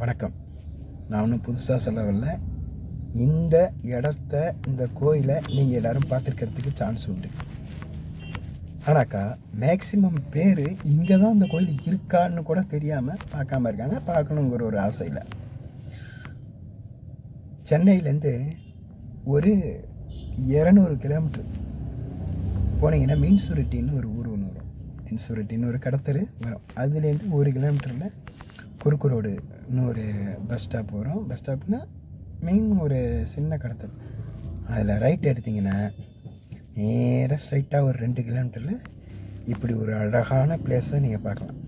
வணக்கம். நான் ஒன்றும் புதுசாக சொல்ல வரல இந்த இடத்த இந்த கோயிலை நீங்கள் எல்லோரும் பார்த்துருக்கிறதுக்கு சான்ஸ் உண்டு. ஆனாக்கா மேக்சிமம் பேர் இங்கே தான் இந்த கோயில் இருக்கான்னு கூட தெரியாமல் பார்க்காம இருக்காங்க. பார்க்கணுங்கிற ஒரு ஆசையில். சென்னையிலேருந்து ஒரு இரநூறு கிலோமீட்டர் போனீங்கன்னா மீன்சுருட்டின்னு ஒரு ஊர் ஒன்று வரும். மீன்சுருட்டின்னு ஒரு கடத்தரு வரும். அதுலேருந்து ஒரு கிலோமீட்டரில் குறுக்கு ரோடுன்னு ஒரு பஸ் ஸ்டாப் வரும் பஸ் ஸ்டாப்னா மெயின் ஒரு சின்ன கடத்தல். அதில் ரைட் எடுத்திங்கன்னா நேராக ஸ்ட்ரைட்டாக ஒரு ரெண்டு கிலோமீட்டரில் இப்படி ஒரு அழகான பிளேஸை நீங்கள் பார்க்கலாம்.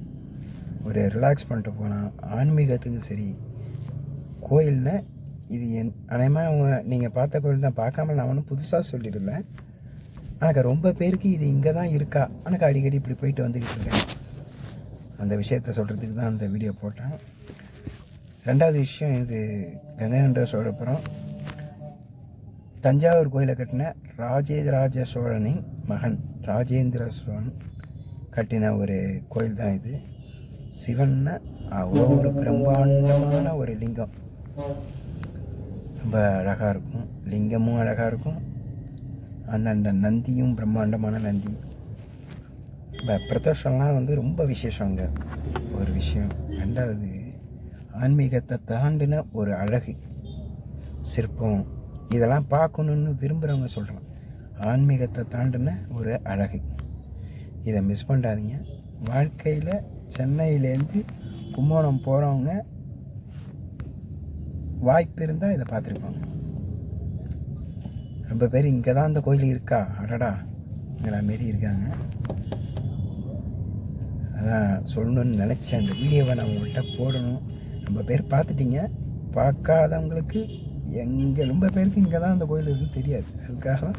ஒரு ரிலாக்ஸ் பண்ணிட்டு போகலாம் ஆன்மீகத்துக்கும் சரி கோயில்னா இது என் அனையமாக அவங்க நீங்கள் பார்த்த கோயில் தான் பார்க்காம நான் ஒன்றும் புதுசாக சொல்லிடல. ஆனால் ரொம்ப பேருக்கு இது இங்கே தான் இருக்கா? எனக்கு அடிக்கடி இப்படி போயிட்டு வந்துக்கிட்டு இருக்கேன். அந்த விஷயத்த சொல்கிறதுக்கு தான் அந்த வீடியோ போட்டேன். ரெண்டாவது விஷயம் இது கங்கைகண்ட சோழபுரம். தஞ்சாவூர் கோயிலை கட்டின ராஜேந்திராஜ சோழனின் மகன் ராஜேந்திர சோழன் கட்டின ஒரு கோயில் தான் இது. சிவன்னா அவ்வளோ ஒரு பிரம்மாண்டமான ஒரு லிங்கம். ரொம்ப அழகாக இருக்கும். லிங்கமும் அழகாக இருக்கும். அந்த அந்த நந்தியும் பிரம்மாண்டமான நந்தி. இப்போ பிரதோஷம்லாம் வந்து ரொம்ப விசேஷம் அங்கே ஒரு விஷயம். ரெண்டாவது ஆன்மீகத்தை தாண்டின ஒரு அழகு சிற்பம். இதெல்லாம் பார்க்கணுன்னு விரும்புகிறவங்க சொல்கிறேன் ஆன்மீகத்தை தாண்டின ஒரு அழகு. இதை மிஸ் பண்ணாதீங்க. வாழ்க்கையில் சென்னையிலேருந்து கும்போணம் போகிறவங்க வாய்ப்பு இருந்தால் இதை பார்த்துருப்பாங்க. ரொம்ப பேர் இங்கே தான் அந்த கோயில் இருக்கா? அடடா. இங்கே மாரி இருக்காங்க. சொல்லணும்னு நினச்சேன். அந்த வீடியோவை நான் உங்கள்கிட்ட போடணும். ரொம்ப பேர் பார்த்துட்டீங்க. பார்க்காதவங்களுக்கு எங்கே ரொம்ப பேருக்கு இங்கே தான் அந்த கோயில் இருக்குன்னு தெரியாது. அதுக்காக தான்